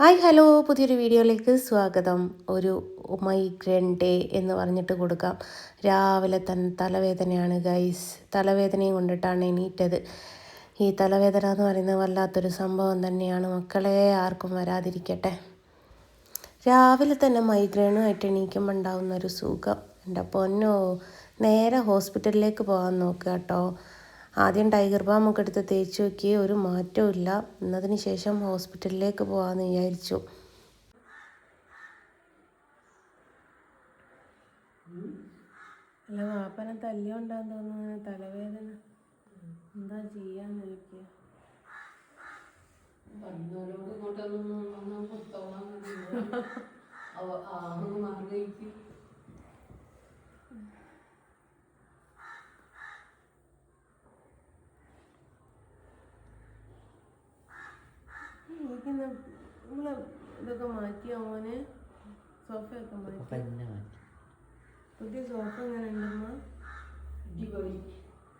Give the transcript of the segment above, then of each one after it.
Hi hello. പുതിയൊരു വീഡിയോയിലേക്ക് സ്വാഗതം. ഒരു മൈഗ്രൻ ഡേ എന്ന് പറഞ്ഞിട്ട് കൊടുക്കാം. രാവിലെ തന്നെ തലവേദനയാണ് ഗൈസ്. തലവേദനയും കൊണ്ടിട്ടാണ് എണീറ്റത്. ഈ തലവേദന എന്ന് പറയുന്നത് വല്ലാത്തൊരു സംഭവം തന്നെയാണ്. മക്കളെ ആർക്കും വരാതിരിക്കട്ടെ. രാവിലെ തന്നെ മൈഗ്രെയിനുമായിട്ട് എണീക്കുമ്പോൾ ഉണ്ടാകുന്ന ഒരു സുഖം. എന്റെ പൊന്നോ നേരെ ഹോസ്പിറ്റലിലേക്ക് പോകാൻ നോക്കുക കേട്ടോ. ആദ്യം ടൈഗർ ബാമൊക്കെ എടുത്ത് തേച്ച് നോക്കി ഒരു മാറ്റവും ഇല്ല എന്നതിന് ശേഷം ഹോസ്പിറ്റലിലേക്ക് പോകാമെന്ന് വിചാരിച്ചു. അല്ല വാപ്പനെ തല്ലിയുണ്ടാന്ന് തോന്നുന്നു തലവേദന. എന്താ ചെയ്യാൻ ഇങ്ങോട്ടൊന്നും എനിക്കിന്ന് നമ്മൾ ഇതൊക്കെ മാറ്റി മോനെ സോഫയൊക്കെ മാറ്റി. പുതിയ സോഫ എങ്ങനെ ഉണ്ടമ്മ അടിപൊളി.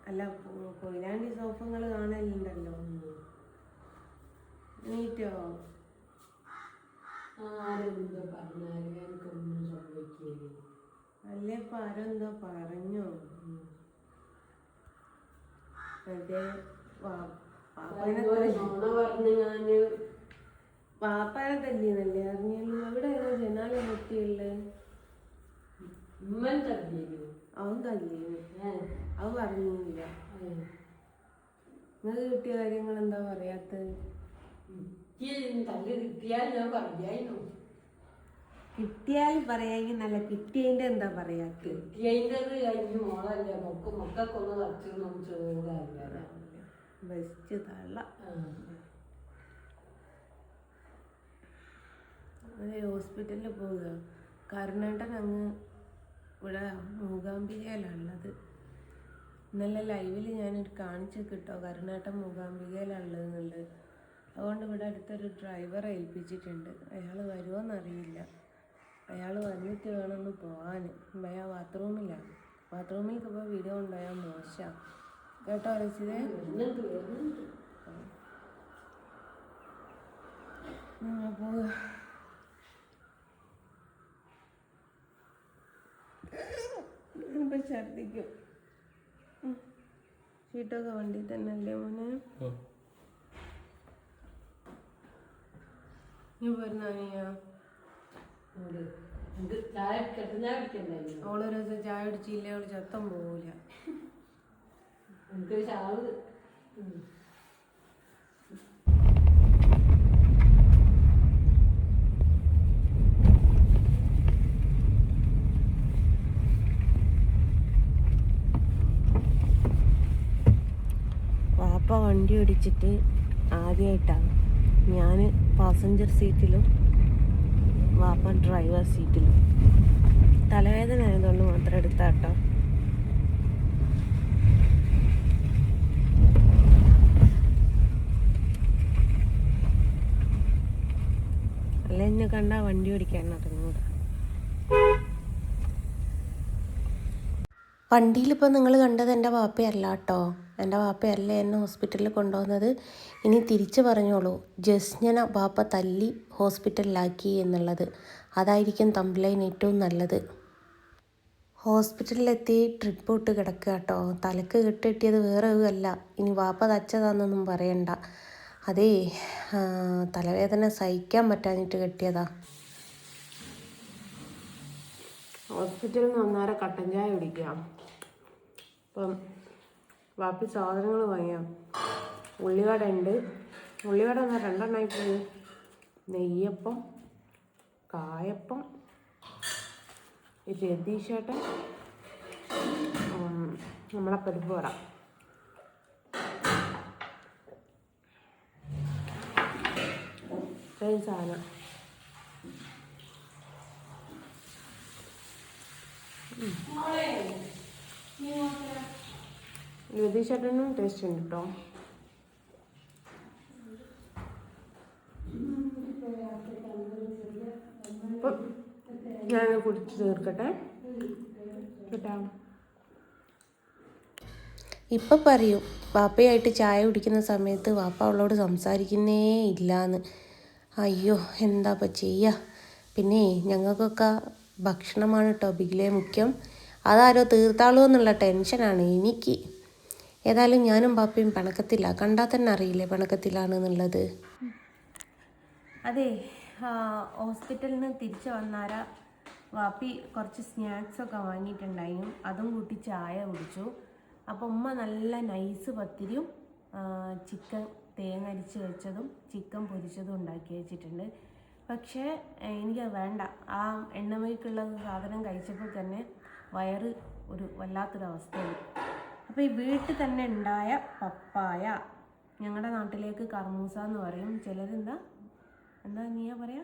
അല്ല കൊയിലാണ്ടി സോഫങ്ങൾ കാണലുണ്ടല്ലോ. നീറ്റോ ആരെന്ത് പറഞ്ഞാലും എനിക്കൊന്നും സംഭവിക്കില്ല. അല്ലേ ഇപ്പൊ ആരെന്തോ പറഞ്ഞോ. അതെ പാപ്പാനെ പറഞ്ഞ് ഞാൻ പാപ്പാനെ തല്ലിയെന്നല്ലേ അറിഞ്ഞല്ലോ എവിടെ ജനാല പൊട്ടിയുള്ളത് ഉമ്മൻ തട്ടിയിരുന്നു അവൻ തല്ലിയെന്ന് അവൻ പറഞ്ഞില്ല. നിങ്ങൾക്ക് കിട്ടിയ കാര്യങ്ങൾ എന്താ പറയാത്തത് കിട്ടിയാൽ ഞാൻ പറയായിരുന്നു. കിട്ടിയാൽ പറയാമെങ്കിൽ നല്ല കിട്ടിയതിന്റെ എന്താ പറയാ കിട്ടിയതിന്റെ കഴിഞ്ഞ് മോളല്ല. മൊക്ക മക്കൾക്കൊന്ന് ബെസ്റ്റ് തള്ള. അതെ ഹോസ്പിറ്റലിൽ പോവുക. കരുണേട്ടൻ അങ്ങ് ഇവിടെ മൂകാംബികയിലാണുള്ളത്. ഇന്നലെ ലൈവിൽ ഞാൻ കാണിച്ചു കിട്ടോ കരുണേട്ടൻ മൂകാംബികയിലുള്ളതെന്നുള്ളത് അതുകൊണ്ട് ഇവിടെ അടുത്തൊരു ഡ്രൈവറെ ഏൽപ്പിച്ചിട്ടുണ്ട്. അയാൾ വരുമോയെന്നറിയില്ല അയാൾ വന്നിട്ട് വേണമെന്ന് പോകാൻ അയാൾ ബാത്റൂമിലാണ് ബാത്റൂമിൽ ഇപ്പോൾ വീഡിയോ ഉണ്ടായാൽ മോശമാണ് കേട്ടോ രസിതേ പോവുക. ഇപ്പം ഛർദിക്കും. ഷീട്ടൊക്കെ വണ്ടി തന്നെ അല്ലേ മോനെ? നീ പോരുന്നാനിയാ ദിവസം ചായ അടിച്ചില്ല അവൾ ചത്തം പോവില്ല വാപ്പ വണ്ടി ഓടിച്ചിട്ട് ആദ്യമായിട്ടാണ് ഞാൻ പാസഞ്ചർ സീറ്റിലും വാപ്പ ഡ്രൈവർ സീറ്റിലും തലവേദന ആയതുകൊണ്ട് മാത്രം എടുത്താട്ടോ. അല്ല എന്നെ കണ്ടാ വണ്ടി ഓടിക്കാൻ അറിഞ്ഞൂടാ വണ്ടിയിലിപ്പോൾ നിങ്ങൾ കണ്ടത് എന്റെ വാപ്പയല്ല കേട്ടോ എന്റെ വാപ്പയല്ല എന്നെ ഹോസ്പിറ്റലിൽ കൊണ്ടുവന്നത്. ഇനി തിരിച്ചു പറഞ്ഞോളൂ. ജസ്നന വാപ്പ തല്ലി ഹോസ്പിറ്റലിലാക്കി എന്നുള്ളത്. അതായിരിക്കും തമ്പിലൈൻ ഏറ്റവും നല്ലത്. ഹോസ്പിറ്റലിലെത്തി ട്രിപ്പ് ഇട്ട് കിടക്കുക കേട്ടോ തലക്ക് കെട്ടിട്ടിയത് വേറെ അല്ല. ഇനി വാപ്പ തച്ചതാണെന്നൊന്നും പറയണ്ട. അതേ തലവേദന സഹിക്കാൻ പറ്റാഞ്ഞിട്ട് കെട്ടിയതാ. ഹോസ്പിറ്റലിൽ നിന്ന് ഒന്നേരം കട്ടൻ ചായ കുടിക്കാം. അപ്പം ബാക്കി സാധനങ്ങൾ വാങ്ങിയാം. ഉള്ളിവട ഉണ്ട് ഉള്ളിവട എന്നാൽ രണ്ടെണ്ണമായി നെയ്യപ്പം കായപ്പം രതീഷേട്ടൻ നമ്മളെ പരിപ്പ് വട. ഇത്രയും സാധനം. രതീഷേട്ടനും ടേസ്റ്റ് ഉണ്ട് കേട്ടോ അപ്പം ഞാൻ കുടിച്ച് തീർക്കട്ടെ. കേട്ടോ. ഇപ്പം പറയും വാപ്പയായിട്ട് ചായ കുടിക്കുന്ന സമയത്ത് വാപ്പ അവളോട് സംസാരിക്കുന്നേ ഇല്ലാന്ന്. അയ്യോ എന്താ ഇപ്പം ചെയ്യുക പിന്നെ ഞങ്ങൾക്കൊക്കെ ഭക്ഷണമാണ് കേട്ടോ ബിഗിലെ മുഖ്യം. അതാരോ തീർത്താളൂ എന്നുള്ള ടെൻഷനാണ് എനിക്ക്. ഏതായാലും ഞാനും പാപ്പയും പിണക്കത്തില്ല. കണ്ടാൽ തന്നെ അറിയില്ലേ പിണക്കത്തിലാണ് എന്നുള്ളത് അതെ ഹോസ്പിറ്റലിൽ നിന്ന് തിരിച്ചു വന്നാര വാപ്പി കുറച്ച് സ്നാക്സൊക്കെ വാങ്ങിയിട്ടുണ്ടായിരുന്നു. അതും കൂട്ടി ചായ കുടിച്ചു. അപ്പോൾ ഉമ്മ നല്ല നൈസ് പത്തിരിയും ചിക്കൻ തേങ്ങ അരിച്ച് വെച്ചതും ചിക്കൻ പൊരിച്ചതും ഉണ്ടാക്കി വെച്ചിട്ടുണ്ട്. പക്ഷേ എനിക്ക് വേണ്ട. ആ എണ്ണമയ്ക്കുള്ള സാധനം കഴിച്ചപ്പോൾ തന്നെ വയറ് ഒരു വല്ലാത്തൊരവസ്ഥയായി. അപ്പോൾ ഈ വീട്ടിൽ തന്നെ ഉണ്ടായ പപ്പായ. ഞങ്ങളുടെ നാട്ടിലേക്ക് കർമൂസ എന്ന് പറയും. ചിലരെന്താ? എന്താ നീയാ പറയാ?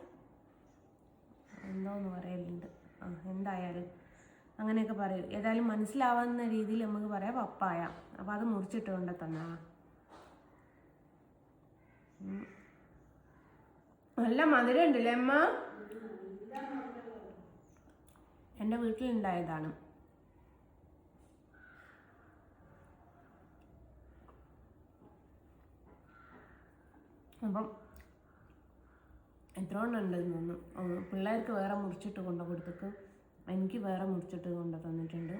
എന്തോന്ന് പറയലുണ്ട്. ആ എന്തായാലും അങ്ങനെയൊക്കെ പറയും. ഏതായാലും മനസ്സിലാവുന്ന രീതിയിൽ നമുക്ക് പറയാം പപ്പായ. അപ്പോൾ അത് മുറിച്ചിട്ട് കൊണ്ട് തന്നാ. നല്ല മധുരം ഉണ്ടല്ലേ അമ്മ? എന്റെ വീട്ടിലുണ്ടായതാണ്. അപ്പം എത്ര എണ്ണം ഉണ്ടെന്ന് തോന്നുന്നു പിള്ളേർക്ക് വേറെ മുറിച്ചിട്ട് കൊണ്ടു കൊടുത്തിട്ട് എനിക്ക് വേറെ മുറിച്ചിട്ട് കൊണ്ടു തന്നിട്ടുണ്ട്.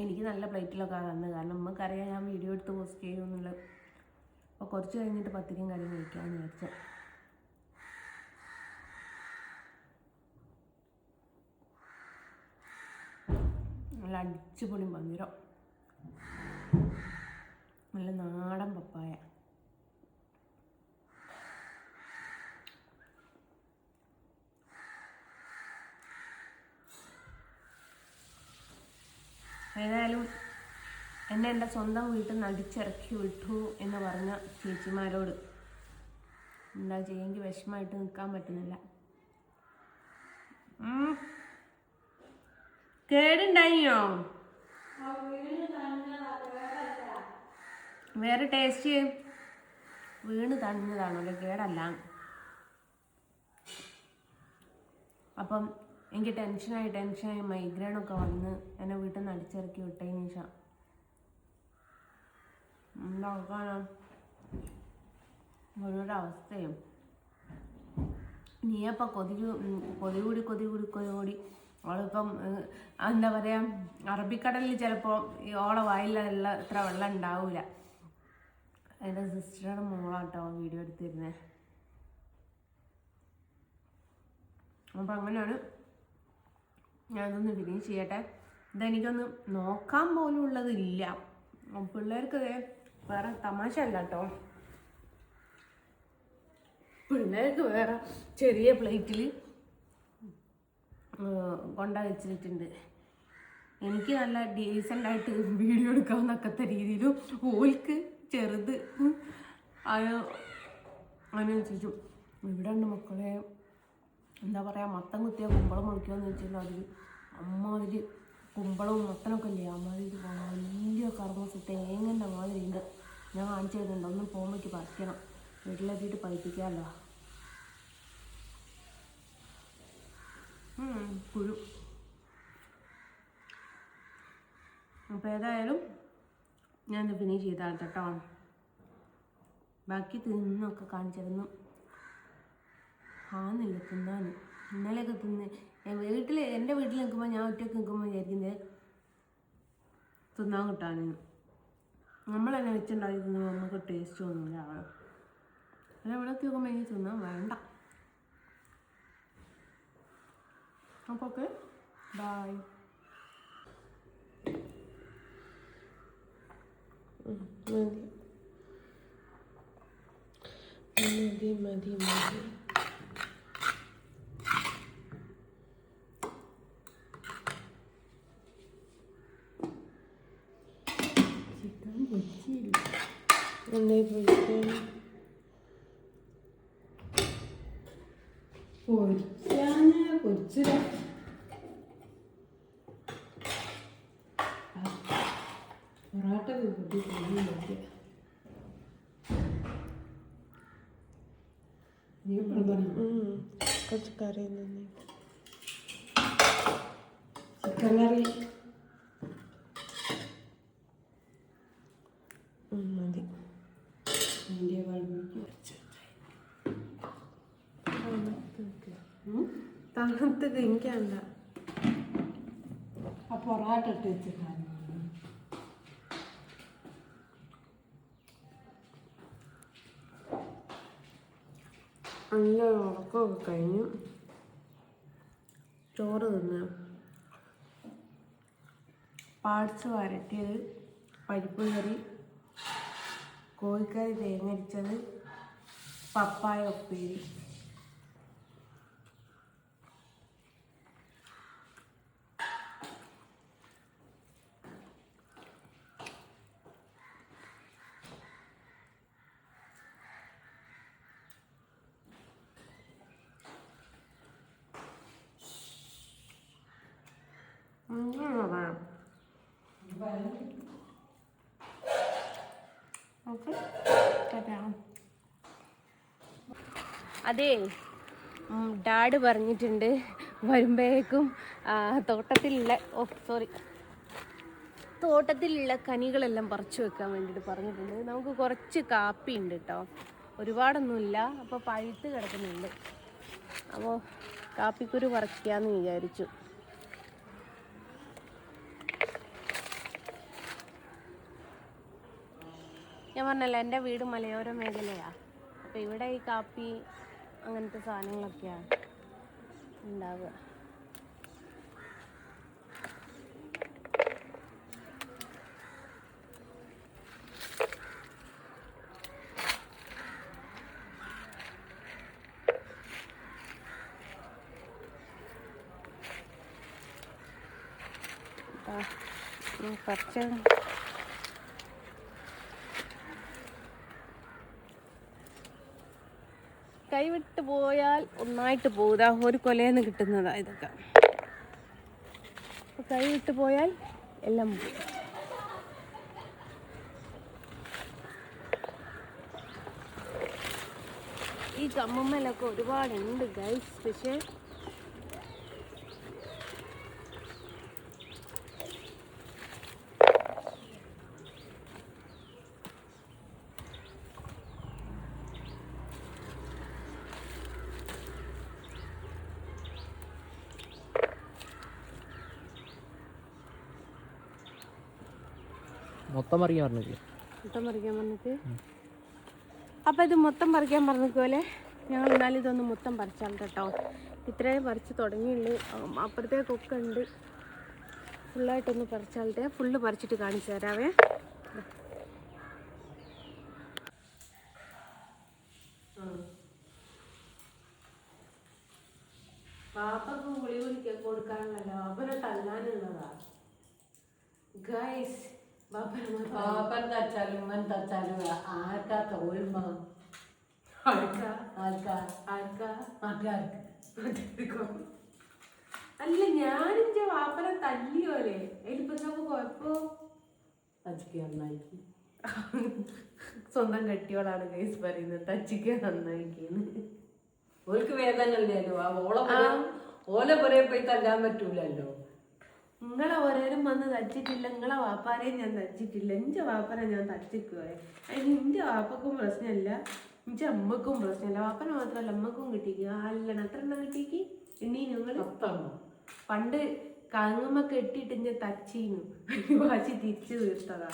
എനിക്ക് നല്ല പ്ലേറ്റിലൊക്കെ തന്നത് കാരണം നമുക്കറിയാം ഞാൻ വീഡിയോ എടുത്ത് പോസ്റ്റ് ചെയ്യുമെന്നുള്ള അപ്പോൾ കുറച്ച് കഴിഞ്ഞിട്ട് പത്തിരിയും കാര്യം കഴിക്കാമെന്ന് വിചാരിച്ചു. നല്ല അടിച്ചുപൊളി മധുരം. നല്ല നാടൻ പപ്പായ. ഏതായാലും എന്നെ എന്റെ സ്വന്തം വീട്ടിൽ നിന്ന് അടിച്ചിറക്കി വിട്ടു എന്ന് പറഞ്ഞ ചേച്ചിമാരോട് എന്താ ചെയ്യെങ്കിൽ വിഷമമായിട്ട് നിൽക്കാൻ പറ്റുന്നില്ല. കേടുണ്ടായിയോ? വേറെ ടേസ്റ്റ് വീണ് തണിഞ്ഞതാണല്ലോ കേടല്ല. അപ്പം എനിക്ക് ടെൻഷനായി ടെൻഷനായി മൈഗ്രെയിനൊക്കെ വന്ന് എന്നെ വീട്ടിൽ നിന്ന് അടിച്ചിറക്കി വിട്ടതിന് ശേഷം. എന്താക്കാനാ ഓരോരോ അവസ്ഥയും നീയപ്പം കൊതി കൂ- കൊതി കൂടി കൊതി കൂടി കൊതി കൂടി അവളിപ്പം എന്താ പറയുക അറബിക്കടലിൽ ചിലപ്പോൾ ഈ ഓളെ വായിലുള്ള ഇത്ര വെള്ളം ഉണ്ടാവില്ല എന്റെ സിസ്റ്ററുടെ മോളാട്ടോ വീഡിയോ എടുത്തിരുന്നത് അപ്പം അങ്ങനെയാണ് ഞാനതൊന്ന് ഫിനിഷ് ചെയ്യട്ടെ. ഇതെനിക്കൊന്ന് നോക്കാൻ പോലും ഉള്ളതില്ല. പിള്ളേർക്ക് വേറെ തമാശ അല്ല കേട്ടോ. പിള്ളേർക്ക് വേറെ ചെറിയ പ്ലേറ്റിൽ കൊണ്ട വെച്ചിട്ടുണ്ട്. എനിക്ക് നല്ല ഡീസന്റ് ആയിട്ട് വീഡിയോ എടുക്കാവുന്നൊക്കത്തെ രീതിയിലും ഓൽക്ക് ചെറുത് അത് അനുസരിച്ചു ഇവിടെ ഉണ്ട് മക്കളെ എന്താ പറയുക മത്തം കുത്തിയ കുമ്പളം മുളിക്കുമെന്ന് വെച്ചാൽ അതിൽ അമ്മാതിരി കുമ്പളവും മത്തനൊക്കെ ഇല്ലേ അമ്മാതിരി വലിയ കർമ്മസ് തേങ്ങന്റെ മാതിരി ഉണ്ട്. ഞാൻ കാണിച്ചു തരുന്നുണ്ട് ഒന്നും പോകുമ്പോഴേക്ക് പറിക്കണം. വീട്ടിലെത്തിയിട്ട് പഴിപ്പിക്കാമല്ലോ കുഴു അപ്പോൾ ഏതായാലും ഞാനിത് ഫിനിഷ് ചെയ്താൽ കേട്ടോ. ബാക്കി തിന്നൊക്കെ കാണിച്ചിരുന്നു ആന്നില്ല തിന്നാൻ ഇന്നലെയൊക്കെ തിന്ന്. വീട്ടിൽ എന്റെ വീട്ടിൽ നിൽക്കുമ്പോൾ ഞാൻ ഒറ്റയ്ക്ക് നിൽക്കുമ്പോൾ വിചാരിക്കുന്നത് തിന്നാൻ കിട്ടാനെന്ന് നമ്മൾ തന്നെ വെച്ചുണ്ടാക്കി തിന്നുമ്പോൾ നമുക്ക് ടേസ്റ്റ് ഒന്നുമില്ല. അല്ല ഇവിടെ നോക്കുമ്പോൾ എനിക്ക് തിന്നാൻ വേണ്ട. അപ്പോൾ ഓക്കെ ബായ് മതി. മതി മതി മതി ചിക്കൻ പൊരിച്ചില്ല എന്തായി പൊരിക്കാൻ പൊരിച്ചാന് പൊരിച്ചില്ല പൊറാട്ട കൂട്ടി പറഞ്ഞു കുറച്ച് കറി ചിക്കൻ കറി മതി അതിന്റെ വെള്ളമിക്ക് വെച്ച് തണുത്ത് എനിക്കല്ല ആ പൊറാട്ട ഇട്ട് വെച്ചിട്ടാണ്. അങ്ങനെ ഉറക്കമൊക്കെ കഴിഞ്ഞു. ചോറ് തിന്ന്. പാർട്സ് വരട്ടിയത് പരിപ്പ് കറി കോഴിക്കറി തേങ്ങരിച്ചത് പപ്പായ ഉപ്പേരി അങ്ങനെ പറയാം ഓക്കെ തരാം അതെ ഡാഡ് പറഞ്ഞിട്ടുണ്ട് വരുമ്പോഴേക്കും തോട്ടത്തിലുള്ള ഓ സോറി തോട്ടത്തിലുള്ള കനികളെല്ലാം പറിച്ചു വെക്കാൻ വേണ്ടിയിട്ട് പറഞ്ഞിട്ടുണ്ട്. നമുക്ക് കുറച്ച് കാപ്പി ഉണ്ട് കേട്ടോ. ഒരുപാടൊന്നുമില്ല. അപ്പോൾ പഴുത്ത് കിടക്കുന്നുണ്ട്. അപ്പോൾ കാപ്പിക്കുരു പറിക്കാമെന്ന് വിചാരിച്ചു. പറഞ്ഞല്ലോ എന്റെ വീട് മലയോര മേഖലയാണ് അപ്പോൾ ഇവിടെ ഈ കാപ്പി അങ്ങനത്തെ സാധനങ്ങളൊക്കെയാണ് ഉണ്ടാവുക. കുറച്ച് പോയാൽ ഒന്നായിട്ട് പോകുക ഒരു കൊലയെന്ന് കിട്ടുന്നതാണ് ഇതൊക്കെ. കൈ വിട്ട് പോയാൽ എല്ലാം പോകും. ഈ കമ്മമ്മലൊക്കെ ഒരുപാടുണ്ട് ഗൈസ് പക്ഷേ മൊത്തം പറിക്കാൻ പറഞ്ഞില്ലേ മൊത്തം പറിക്കാൻ പറഞ്ഞിട്ട്? അപ്പം ഇത് മൊത്തം പറിക്കാൻ പറഞ്ഞതുപോലെ ഞങ്ങൾ എന്നാലും ഇതൊന്ന് മൊത്തം പറിച്ചാൽ കേട്ടോ. ഇത്രയും പറിച്ച് തുടങ്ങിയുള്ളൂ അപ്പുറത്തേക്കൊക്കെ ഉണ്ട്. ഫുള്ളായിട്ടൊന്ന് പറിച്ചാലത്തെ ഫുള്ള് പറിച്ചിട്ട് കാണിച്ചു തരാവേ. പാപ്പക്ക് ഗുളി കുടിക്കാൻ കൊടുക്കാനുള്ളല്ലോ അവനെ തല്ലാനുള്ളതാ. ഗൈസ് അല്ല ഞാനിന്റെ വാപ്പനെ തല്ലിയോലെ അതിലിപ്പോ നമുക്ക് കുഴപ്പോ? തച്ചിക്ക് നന്നായി സ്വന്തം കെട്ടിയോളാണ് ഗൈസ് പറയുന്നത്. തച്ചിക്ക് നന്നായിക്കുന്നു ഓൾക്ക് വേദന ഓല ആ ഓളെ ഓലെ പുറകെ പോയി തല്ലാൻ പറ്റൂലല്ലോ. നിങ്ങളെ ഓരോരും വന്ന് തച്ചിട്ടില്ല നിങ്ങളെ വാപ്പാരെയും ഞാൻ തച്ചിട്ടില്ല എന്റെ വാപ്പനെ ഞാൻ തച്ചിക്കുവേ. അതിന് എന്റെ വാപ്പക്കും പ്രശ്നമില്ല എന്റെ അമ്മക്കും പ്രശ്നമില്ല വാപ്പനെ മാത്രമല്ല അമ്മക്കും കിട്ടിക്കുക അല്ലണം എത്ര എണ്ണം കിട്ടിക്ക്? ഇനി ഞങ്ങൾ പണ്ട് കങ്ങമ്മ കെട്ടിയിട്ട് ഞാൻ തച്ചീന്നു വാശി തിരിച്ചു തീർത്തതാ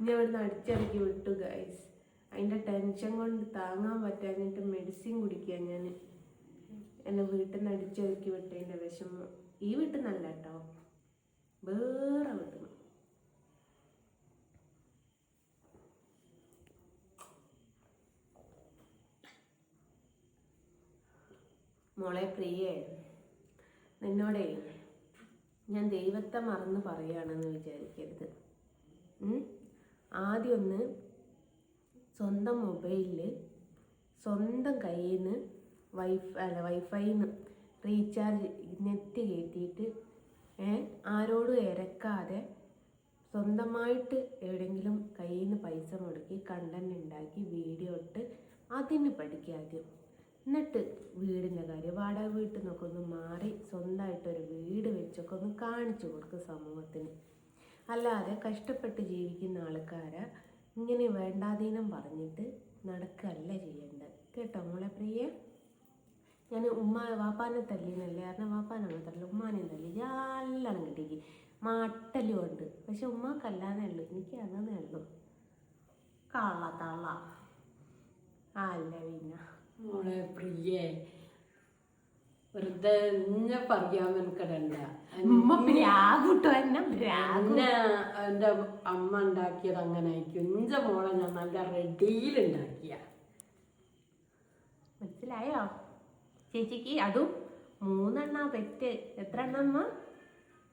ഞാൻ ഇവിടുന്ന് അടിച്ചിറക്കി വിട്ടു ഗൈസ് അതിന്റെ ടെൻഷൻ കൊണ്ട് താങ്ങാൻ പറ്റാഞ്ഞിട്ട് മെഡിസിൻ കുടിക്കുക ഞാൻ എന്നെ വീട്ടിൽ നിന്ന് അടിച്ചൊതുക്കി വിട്ടതിന്റെ വിഷമം ഈ വീട്ടിൽ നിന്നല്ല കേട്ടോ. വേറെ വീട്ടിൽ നിന്ന് മോളെ പ്രിയേ നിന്നോടേ ഞാൻ ദൈവത്തെ മറന്ന് പറയുകയാണെന്ന് വിചാരിക്കരുത്. ആദ്യമൊന്ന് സ്വന്തം മൊബൈലിൽ സ്വന്തം കയ്യിൽ നിന്ന് വൈഫ് അല്ല വൈഫൈന്ന് റീചാർജ് നെറ്റ് കയറ്റിയിട്ട് ആരോടും ഇരക്കാതെ സ്വന്തമായിട്ട് എവിടെയെങ്കിലും കയ്യിൽ നിന്ന് പൈസ മുടക്കി കണ്ടന്റ് ഉണ്ടാക്കി വീഡിയോ ഇട്ട് അതിന് പഠിക്കുക ആദ്യം. എന്നിട്ട് വീടിന്റെ കാര്യം വാടക വീട്ടിൽ നിന്നൊക്കെ ഒന്ന് മാറി സ്വന്തമായിട്ടൊരു വീട് വെച്ചൊക്കെ ഒന്ന് കാണിച്ചു കൊടുക്കും സമൂഹത്തിന്. അല്ലാതെ കഷ്ടപ്പെട്ട് ജീവിക്കുന്ന ആൾക്കാരെ ഇങ്ങനെ വേണ്ടാതീനം പറഞ്ഞിട്ട് നടക്കല്ല ചെയ്യേണ്ടത്. കേട്ടോ മോളെ പ്രിയ? ഞാൻ ഉമ്മ വാപ്പാനെ തല്ലിന്നല്ലേ കാരണം വാപ്പാനെ മാത്രമല്ല ഉമ്മാനെയും തല്ലി എല്ലാം കിട്ടിക്ക് മട്ടലും ഉണ്ട് പക്ഷെ ഉമ്മാക്കല്ലാന്നേ ഉള്ളൂ. എനിക്ക് അങ്ങനെ ഉള്ളൂ. കള്ള തള്ള. അല്ല പിന്നെ. മോളെ പ്രിയേ വെറുതെ എന്നെ പറയാൻ ഉമ്മ പ്രാഗു എന്നെ എന്റെ അമ്മ ഉണ്ടാക്കിയത് അങ്ങനെ ആയിരിക്കും എന്റെ മോളെ ഞാൻ നല്ല റെഡിയിൽ ഉണ്ടാക്കിയ മനസ്സിലായോ? ചേച്ചിക്ക് അതും മൂന്നെണ്ണ പെറ്റ്. എത്ര എണ്ണമ്മ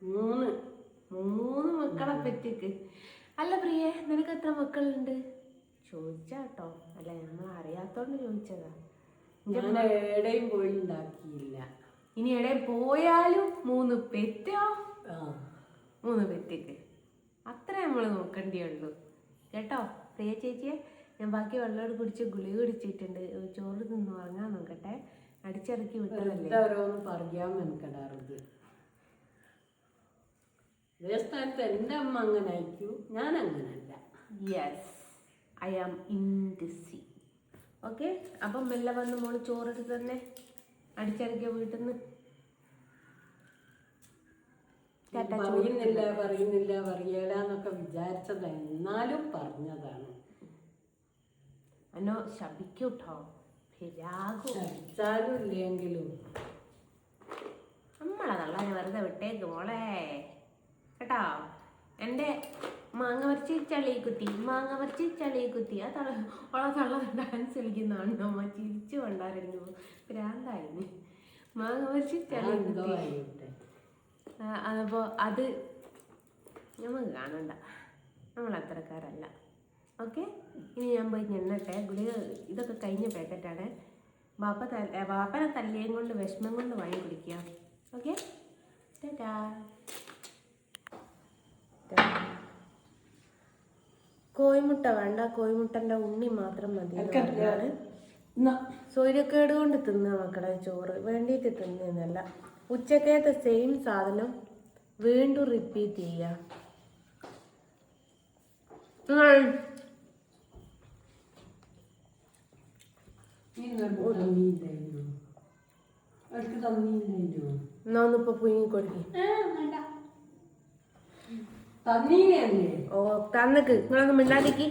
മൂന്ന്. മൂന്ന് മക്കളെ പെറ്റിക്ക്. അല്ല പ്രിയേ നിനക്ക് എത്ര മക്കളുണ്ട്? ചോദിച്ചാട്ടോ. അല്ല നമ്മൾ അറിയാത്തോണ്ട് ചോദിച്ചതാ. എവിടെയും പോയി ഉണ്ടാക്കിയില്ല ഇനി എവിടെ പോയാലും മൂന്ന് പെറ്റോ? മൂന്ന് പെറ്റിക്ക്. അത്ര നമ്മൾ നോക്കേണ്ടേ ഉള്ളൂ കേട്ടോ? പ്രിയ ചേച്ചിയെ ഞാൻ ബാക്കി വെള്ളം കുടിച്ച് ഗുളിക കുടിച്ചിട്ടുണ്ട്. ചോറ് തിന്ന് ഉറങ്ങാൻ നോക്കട്ടെ. അടിച്ചിറക്കി വിട്ടതല്ലേ? ഓരോന്ന് പറയാൻ മെനക്കെടാറുത് ഇതേ സ്ഥാനത്ത് എന്റെ അമ്മ അങ്ങനെ അയക്കൂ ഞാൻ അങ്ങനല്ല. Yes I am in the C okay അപ്പം മെല്ലെ വന്ന് മോൾ ചോറെടുത്ത് തന്നെ അടിച്ചിറക്കിയ വീട്ടിൽ നിന്ന് പറയുന്നില്ല പറയുന്നില്ല പറയല എന്നൊക്കെ വിചാരിച്ചത് എന്നാലും പറഞ്ഞതാണ്. അനോ ശപിക്കൂട്ടോ ചതിച്ചാലും ഇല്ലെങ്കിലും. നമ്മളെ തള്ളാനെ വെറുതെ വിട്ടേക്ക് മോളെ. കേട്ടോ? എന്റെ മാങ്ങ പറിച്ച് ചളി കുത്തി മാങ്ങ പറിച്ച് ചളി കുത്തി ആ തള ഓളെ തള്ള ഡാൻസ് കളിക്കുന്നതാണ് അമ്മ ചിരിച്ചു കൊണ്ടായിരുന്നു ഭ്രാന്തായിരുന്നു മാങ്ങ പറിച്ച് ചളി കുത്തി അപ്പോൾ അത് നമുക്ക് കാണണ്ട. നമ്മൾ അത്രക്കാരല്ല ഓക്കെ? ഇനി ഞാൻ പോയി ഞെണ്ണട്ടെ ഗുളിക ഇതൊക്കെ കഴിഞ്ഞ പാക്കറ്റാണ്. ബാപ്പ ത ബാപ്പനെ തല്ലിയും കൊണ്ട് വിഷമം കൊണ്ട് വാങ്ങി കുടിക്കുക. ഓക്കെ? ടാറ്റാ. കോഴിമുട്ട വേണ്ട. കോഴിമുട്ടന്റെ ഉണ്ണി മാത്രം മതി സൂര്യക്കേട് കൊണ്ട് തിന്ന മക്കളെ ചോറ്. വേണ്ടിയിട്ട് തിന്നുന്നല്ല. ഉച്ചക്കത്തെ സെയിം സാധനം വീണ്ടും റിപ്പീറ്റ് ചെയ്യുക നീ ഇന്നലെ തന്നില്ലായിരുന്നു അവർക്ക് തന്നില്ലായിരുന്നു എന്നാ ഒന്നിപ്പോ പുഴുങ്ങി കൊടുക്കി തന്നീനല്ലേ ഓ തന്നക്ക് നിങ്ങളൊന്ന് മിണ്ടാതിക്ക്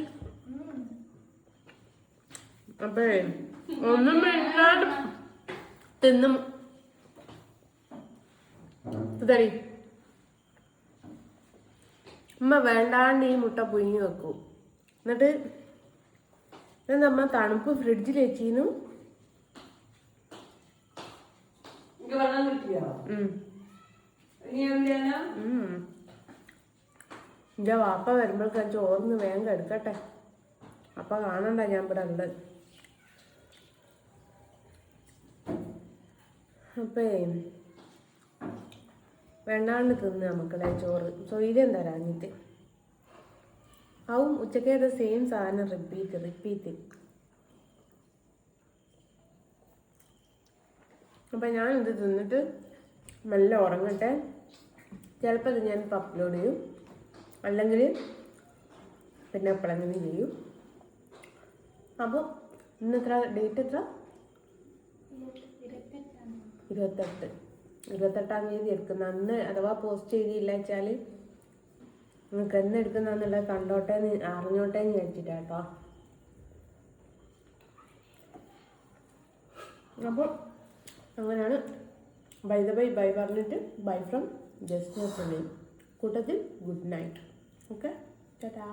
അപ്പേ ഒന്നും മിണ്ടാണ്ട് തിന്നും ഇതടി ഉമ്മ വേണ്ടാണ്ട് ഈ മുട്ട പുഴുങ്ങി വെക്കും എന്നിട്ട് നമ്മ തണുപ്പ് ഫ്രിഡ്ജിൽ വെച്ചിരുന്നു എനിക്ക് വെള്ളം കിട്ടിയോ? ഇനി എന്റെ വാപ്പ വരുമ്പോഴേക്കും ചോറിന് വേഗം എടുക്കട്ടെ അപ്പൊ കാണണ്ട ഞാൻ ഇവിടെ ഉള്ളത് അപ്പേ വേണ്ടാണ്ട് തിന്ന് മക്കളെ ചോറ്. സ്വൈര്യം തരാഞ്ഞിട്ട്. ആവും ഉച്ചക്കേത് സെയിം സാധനം റിപ്പീറ്റ് റിപ്പീറ്റ് അപ്പം ഞാനിത് തിന്നിട്ട് മെല്ലെ ഉറങ്ങട്ടെ. ചിലപ്പോൾ ഇത് ഞാനിപ്പോൾ അപ്ലോഡ് ചെയ്യും. അല്ലെങ്കിൽ പിന്നെ അപ്ലോഡ് ചെയ്യും. അപ്പോൾ ഇന്ന് എത്ര ഡേറ്റ് എത്ര? ഇരുപത്തെട്ട്. ഇരുപത്തെട്ടാം തീയതി എടുക്കുന്ന അന്ന് അഥവാ പോസ്റ്റ് ചെയ്തില്ല വെച്ചാൽ നിങ്ങൾക്ക് എന്ന് എടുക്കുന്നതെന്നുള്ളത് കണ്ടോട്ടെ അറിഞ്ഞോട്ടെ എന്ന് വിചാരിച്ചിട്ടാട്ടോ അപ്പോൾ അങ്ങനെയാണ്. ബൈ ദ ബൈ ബൈ പറഞ്ഞിട്ട് ബൈ ഫ്രം ജസ്റ്റ് കൂട്ടത്തിൽ ഗുഡ് നൈറ്റ് ഓക്കെ ടാറ്റാ